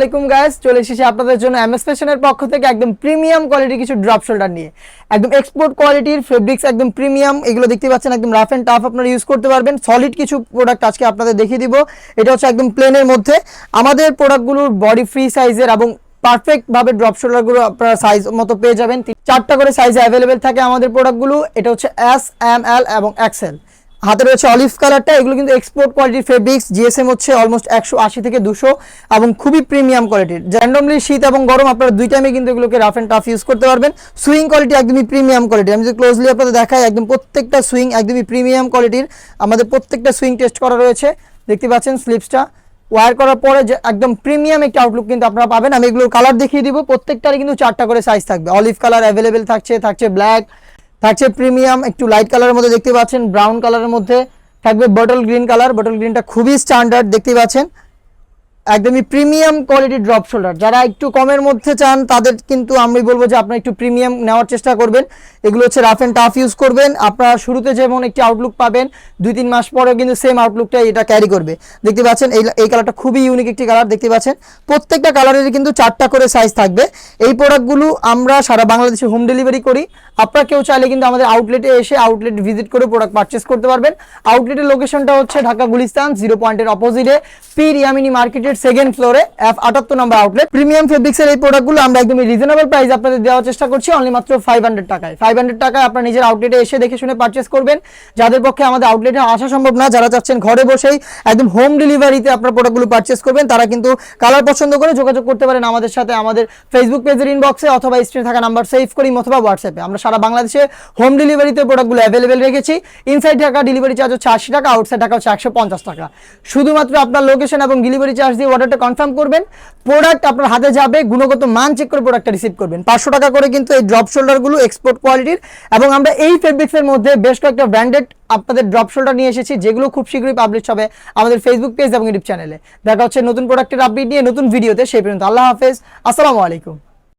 আলাইকুম গাইস চলে এসেছি আপনাদের জন্য এমএস ফ্যাশনের পক্ষ থেকে একদম প্রিমিয়াম কোয়ালিটির কিছু ড্রপ শোল্ডার নিয়ে। একদম এক্সপোর্ট কোয়ালিটির ফেব্রিক্স একদম প্রিমিয়াম এগুলো দেখতে পাচ্ছেন, একদম রাফ অ্যান্ড টাফ আপনারা ইউজ করতে পারবেন। সলিড কিছু প্রোডাক্ট আজকে আপনাদের দেখিয়ে দিব। এটা হচ্ছে একদম প্লেনের মধ্যে। আমাদের প্রোডাক্টগুলোর বডি ফ্রি সাইজের এবং পারফেক্ট ভাবে ড্রপ শোল্ডারগুলো আপনারা সাইজ মতো পেয়ে যাবেন। চারটা করে সাইজ অ্যাভেলেবেল থাকে আমাদের প্রোডাক্টগুলো এটা হচ্ছে এস এম এল এবং এক্সেল হাতে রয়েছে অলিভ কালারটা এগুলো কিন্তু এক্সপোর্ট কোয়ালিটির ফেব্রিক্স জিএসএম হচ্ছে অলমোস্ট একশো আশি থেকে দুশো এবং খুবই প্রিমিয়াম কোয়ালিটির র্যান্ডমলি শীত এবং গরম আপনারা দুই টাইমে কিন্তু এগুলোকে রাফ অ্যান্ড টাফ ইউজ করতে পারবেন। সুইং কোয়ালিটি একদমই প্রিমিয়াম কোয়ালিটি আমি যদি ক্লোজলি আপনাদের দেখাই, একদম প্রত্যেকটা সুইং একদমই প্রিমিয়াম কোয়ালিটির আমাদের প্রত্যেকটা সুইং টেস্ট করা রয়েছে। দেখতে পাচ্ছেন স্লিপসটা ওয়ার করার পরে যে একদম প্রিমিয়াম একটা আউটলুক কিন্তু আপনারা পাবেন। আমি এগুলোর কালার দেখিয়ে দিব। প্রত্যেকটারই কিন্তু চারটা করে সাইজ থাকবে। অলিভ কালার অ্যাভেলেবেল থাকছে থাকছে ব্ল্যাক থাকছে প্রিমিয়াম, একটু লাইট কালারের মধ্যে দেখতে পাচ্ছেন ব্রাউন কালারের মধ্যে থাকবে বটল গ্রিন কালার বটল গ্রিনটা খুবই স্ট্যান্ডার্ড দেখতে পাচ্ছেন। একদমই প্রিমিয়াম কোয়ালিটি ড্রপ শোল্ডার যারা একটু কমের মধ্যে চান, তাদের কিন্তু আমি বলব যে আপনারা একটু প্রিমিয়াম নেওয়ার চেষ্টা করবেন। এগুলো হচ্ছে রাফ অ্যান্ড টাফ ইউজ করবেন। আপনারা শুরুতে যেমন একটি আউটলুক পাবেন দুই তিন মাস পরে কিন্তু সেম আউটলুকটা এটা ক্যারি করবে। দেখতে পাচ্ছেন, এই এই কালারটা খুবই ইউনিক একটি কালার দেখতে পাচ্ছেন? প্রত্যেকটা কালারেরই কিন্তু চারটা করে সাইজ থাকবে। এই প্রোডাক্টগুলো আমরা সারা বাংলাদেশে হোম ডেলিভারি করি। আপনারা কেউ চাইলে কিন্তু আমাদের আউটলেটে এসে আউটলেট ভিজিট করে প্রোডাক্ট পারচেস করতে পারবেন। আউটলেটের লোকেশনটা হচ্ছে ঢাকা গুলিস্তান জিরো পয়েন্টের অপোজিটে পি রিয়ামিনি মার্কেটের সেকেন্ড ফ্লোরে এফ আটাত্তর নম্বর আউটলেট প্রিমিয়াম ফেব্রিক্সের এই প্রোডাক্টগুলো আমরা একদমই রিজনেবল প্রাইস আপনাদের দেওয়ার চেষ্টা করছি অনলি মাত্র ফাইভ হান্ড্রেড টাকায়। ফাইভ টাকায় আপনার নিজের আউটলেটে এসে দেখে শুনে পারচেস করবেন। যাদের পক্ষে আমাদের আউটলেটে আসা সম্ভব না, যারা চাচ্ছেন ঘরে বসেই একদম হোম ডেলিভারিতে আপনার প্রোডাক্টগুলো পারচেস করবেন, তারা কিন্তু কালার পছন্দ করে যোগাযোগ করতে পারেন আমাদের সাথে আমাদের ফেসবুক পেজের ইনবক্সে অথবা স্ক্রিনে থাকা নাম্বার সেভ করি অথবা হোয়াটসঅ্যাপে আমরা সারা বাংলাদেশে হোম ডেলিভারিতে প্রোডাক্টগুলো অ্যাভেলেবেল রেখেছি। ইনসাইড ঢাকা ডেলিভারি চার্জ হচ্ছে আশি টাকা আউটসাইড টাকা হচ্ছে একশো পঞ্চাশ টাকা। শুধুমাত্র আপনার লোকেশন এবং ডেলিভারি চার্জ দিয়ে অর্ডারটা কনফার্ম করবেন প্রোডাক্ট আপনার হাতে যাবে, গুণগত মান চেক করে প্রোডাক্টটা রিসিভ করবেন। পাঁচশো টাকা করে কিন্তু এই ড্রপ শোল্ডারগুলো এক্সপোর্ট কোয়ালিটির এবং আমরা এই ফেব্রিক্সের মধ্যে বেশ কয়েকটা ব্র্যান্ডেড আপনাদের ড্রপ শোল্ডার নিয়ে এসেছি, যেগুলো খুব শীঘ্রই পাবলিশ হবে আমাদের ফেসবুক পেজ এবং ইউটিউব চ্যানেলে দেখা হচ্ছে নতুন প্রোডাক্টের আপডেট নিয়ে নতুন ভিডিওতে সেই পর্যন্ত আল্লাহ হাফেজ। আসসালামু আলাইকুম।